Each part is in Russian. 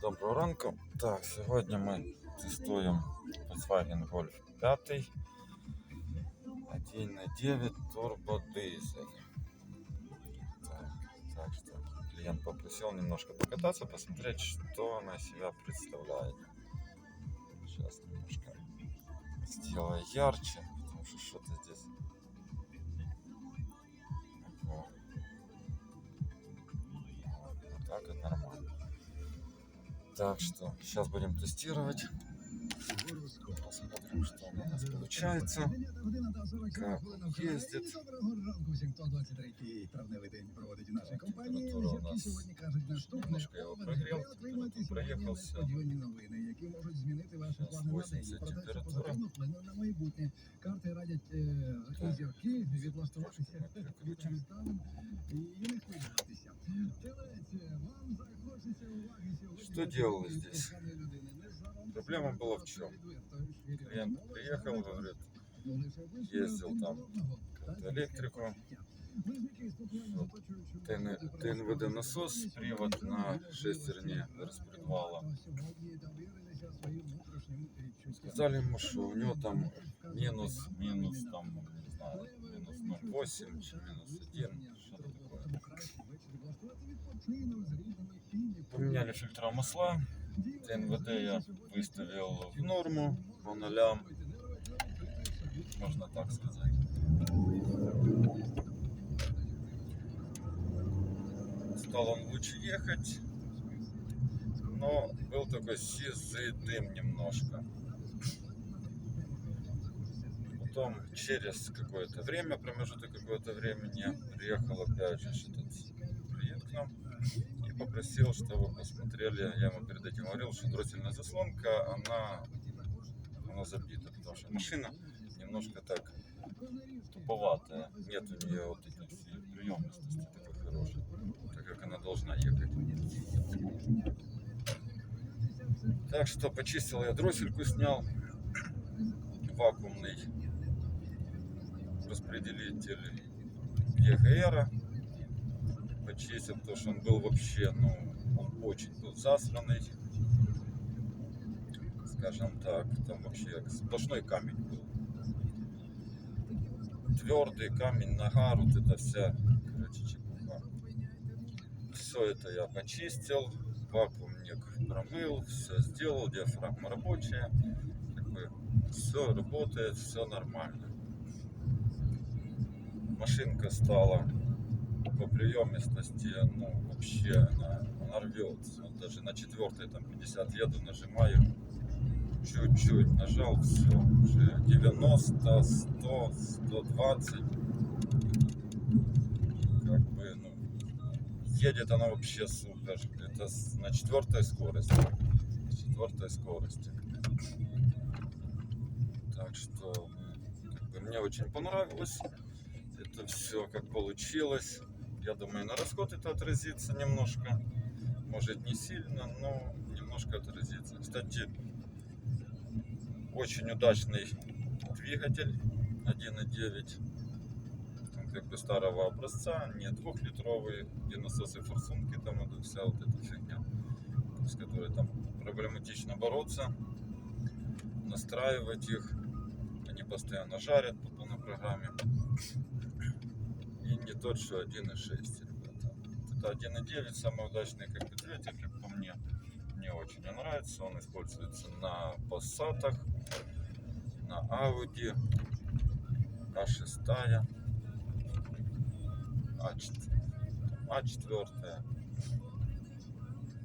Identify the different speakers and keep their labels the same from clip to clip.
Speaker 1: Доброго ранку. Так, сьогодні ми тестуємо Volkswagen Golf 5 1.9 турбо дизель. Так, так что клиент попросил немножко покататься, посмотреть, что она себя представляет. Сейчас немножко сделаю ярче, потому что что-то здесь. Вот. Вот так это нормально. Так что сейчас будем тестировать. Посмотрим, что у нас получается. Как ездит.
Speaker 2: Доброго ранку всім, хто 23-й травневий день проводить у нашій
Speaker 1: Так,
Speaker 2: компанії.
Speaker 1: температура у
Speaker 2: Які
Speaker 1: нас
Speaker 2: сьогодні кажуть наступне.
Speaker 1: немножко я його
Speaker 2: Ви
Speaker 1: прогрів, 80
Speaker 2: Проте, що
Speaker 1: температура.
Speaker 2: позитивно вплине на майбутнє. Карти радять е,
Speaker 1: Так.
Speaker 2: зірки відлаштуватися
Speaker 1: Ми переключимо.
Speaker 2: станом і не хвилюватися. Телець, вам захочеться уваги сьогодні.
Speaker 1: Что делалось здесь?
Speaker 2: коханої людини. Не соромтеся
Speaker 1: Проблема была в
Speaker 2: сказати
Speaker 1: чем?
Speaker 2: відверто, щирі
Speaker 1: Клиент
Speaker 2: розмови
Speaker 1: приехал,
Speaker 2: заради
Speaker 1: говорит,
Speaker 2: Ну, лише ви
Speaker 1: ездил
Speaker 2: один
Speaker 1: там
Speaker 2: до одного.
Speaker 1: как-то
Speaker 2: Так,
Speaker 1: электрику,
Speaker 2: Визнаки спокійно
Speaker 1: Вот.
Speaker 2: оточуючи
Speaker 1: ТН
Speaker 2: люди
Speaker 1: ТНВД
Speaker 2: православної
Speaker 1: насос,
Speaker 2: церкви,
Speaker 1: привод
Speaker 2: сьогодні
Speaker 1: на
Speaker 2: можливості
Speaker 1: шестерне распредвала.
Speaker 2: сьогодні довірилися своїм внутрішнім відчуттям.
Speaker 1: Сказали ему, что у него там минус, минус там, не знаю, минус 0,8, чи минус 1, что-то такое. Поменяли фильтра масла, ТНВД я выставил в норму по нолям, можно так сказать. Стал он лучше ехать, но был такой сизый дым немножко. Потом через какое-то время, промежуток какое-то времени, приехал опять же этот клиент к нам и попросил, чтобы посмотрели, я ему перед этим говорил, что дроссельная заслонка, она, она забита, потому что машина немножко так туповатая, нет у нее вот этой всей хорошей, так как она должна ехать. Так что почистил я дроссельку, снял вакуумный распределитель ЕГР. Почистил, потому что он был вообще, ну, он очень был засранный. Скажем так, там вообще сплошной камень был. Твердый камень, нога, вот это вся, короче. Все это я почистил, вакуумник промыл, все сделал, диафрагма рабочая. Как бы все работает, все нормально. Машинка стала по приемистости, ну, вообще она, она рвется. Даже на четвертой, там, 50 еду, нажимаю, чуть-чуть нажал, все, уже 90, 100, 120. Как бы, ну, едет она вообще супер. Это на четвертой скорости. Четвертой скорости. Так что, как бы, мне очень понравилось это все как получилось. Я думаю, на расход это отразится немножко. Может не сильно, но немножко отразится. Кстати, очень удачный двигатель 1.9. Как бы старого образца, не двухлитровый, где насосы форсунки, там это вся вот эта фигня, с которой там проблематично бороться, настраивать их. Они постоянно жарят по полной программе. И не тот, что 1.6, ребята. Это 1.9 самый удачный как бы двигатель, по мне. Мне очень нравится. Он используется на Passat, на Audi, А6, А4, А4.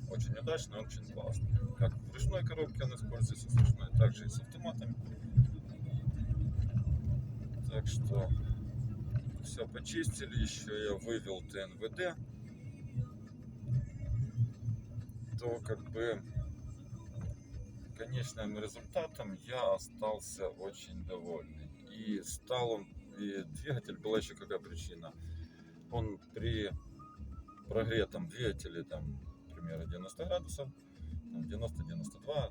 Speaker 1: Очень удачный, очень классный. Как в ручной коробке он используется ручной, также и с автоматами. Так что все почистили, еще я вывел ТНВД, то как бы конечным результатом я остался очень довольный. И стал он, и двигатель была еще какая причина. Он при прогретом двигателе, там, примерно 90 градусов, там 90, 92,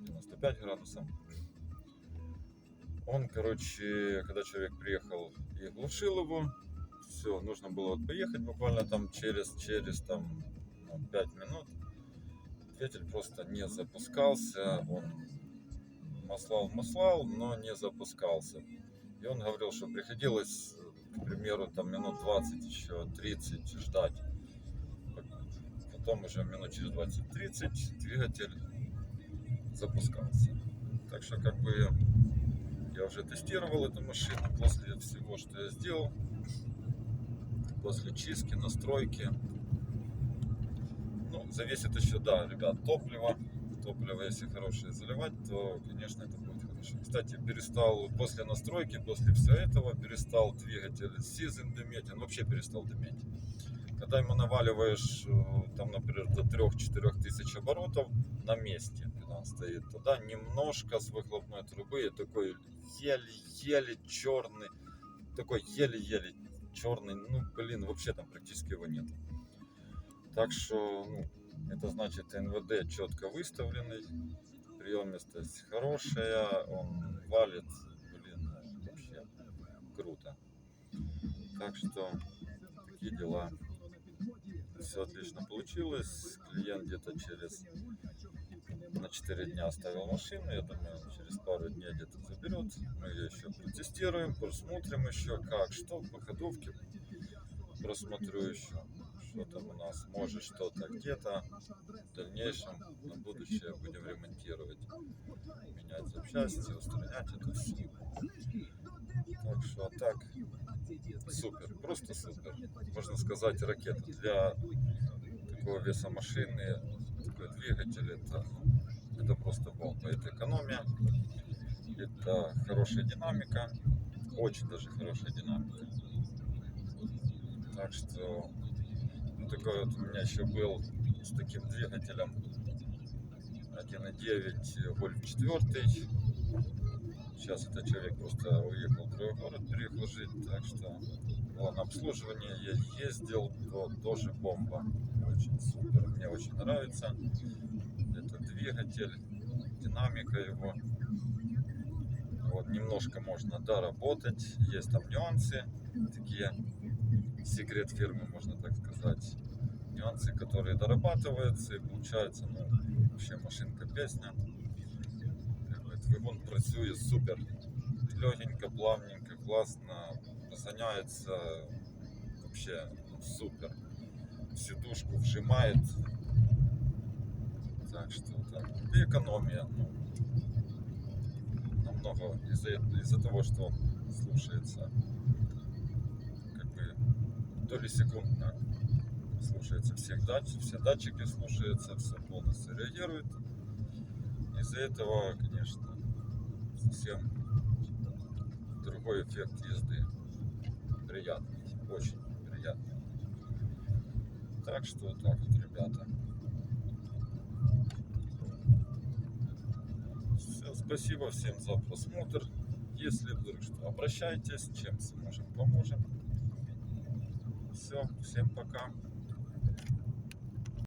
Speaker 1: 95 градусов, он, короче, когда человек приехал и глушил его, все, нужно было вот поехать буквально там через, через там ну, 5 минут. двигатель просто не запускался. Он маслал, маслал, но не запускался. И он говорил, что приходилось, к примеру, там минут 20, еще 30 ждать. Потом уже минут через 20-30 двигатель запускался. Так что как бы я уже тестировал эту машину после всего, что я сделал. После чистки, настройки. Ну, зависит еще, да, ребят, топливо. Топливо, если хорошее заливать, то, конечно, это будет хорошо. Кстати, перестал после настройки, после всего этого, перестал двигатель сизен дыметь, он вообще перестал дыметь. Когда ему наваливаешь, э, там, например, до 3-4 тысяч оборотов на месте, когда он стоит, тогда немножко с выхлопной трубы такой еле-еле черный, такой еле-еле черный, ну, блин, вообще там практически его нет. Так что, ну, это значит НВД четко выставленный, приемистость хорошая, он валит, блин, вообще круто. Так что такие дела. Все отлично получилось. Клиент где-то через на 4 дня оставил машину. Я думаю, через пару дней где-то заберет. Мы ее еще протестируем, просмотрим еще как, что по ходовке. Просмотрю еще, что там у нас, может что-то где-то. В дальнейшем, на будущее будем ремонтировать. Менять запчасти, устранять это все. Так что, а так, супер, просто супер. Можно сказать, ракета для такого веса машины, такой двигатель, это, это просто бомба. Это экономия, это хорошая динамика, очень даже хорошая динамика. Так что, такой вот у меня еще был с таким двигателем 1.9 Вольф 4. Сейчас этот человек просто уехал в другой город, переехал жить, так что было на обслуживание, я ездил, то тоже бомба. Очень супер, мне очень нравится этот двигатель, динамика его. Вот, немножко можно доработать, есть там нюансы, такие секрет фирмы, можно так сказать. Нюансы, которые дорабатываются, и получается, ну, вообще машинка песня. Двигун працює супер. Легенько, плавненько, классно. Разгоняется вообще супер. Сидушку вжимает. Так что так. И экономия. Ну, намного из-за из того, что слушается доли секундно слушается всех датчиков, все датчики слушаются, все полностью реагирует. Из-за этого, конечно, совсем другой эффект езды. Приятный, очень приятный. Так что так вот, ребята. Все, спасибо всем за просмотр. Если вдруг что, обращайтесь, чем сможем, поможем. Все, всем пока.